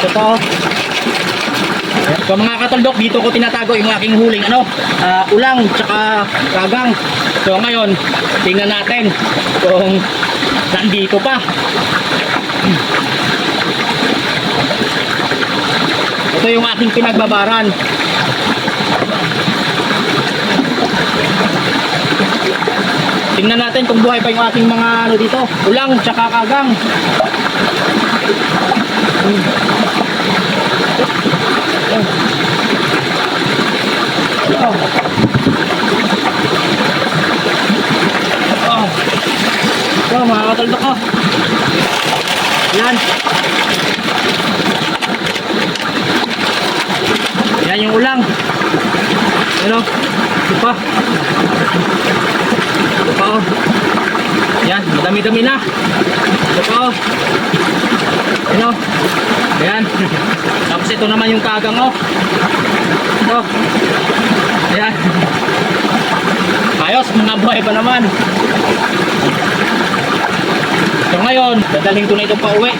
Ito. Ayan. So mga katuldok, dito ko tinatago yung aking huling ano, ah, ulang tsaka kagang. So ngayon, tingnan natin kung nandito pa. Ito yung aking pinagbabaran. Tingnan natin kung buhay pa yung ating mga ano dito. Ulang tsaka kagang. Oh. Oh. So, mga kataldok ko. Yan. Yan yung ulang. Ano? Ito pa. Ito oh. Yan, madami-dami na. Ito pa oh. Ano? Ayan. Tapos ito naman yung kagang oh. Ito. Ayan. Ayos, mga buhay pa naman. So ngayon, dadaling ko na ito pa uwi.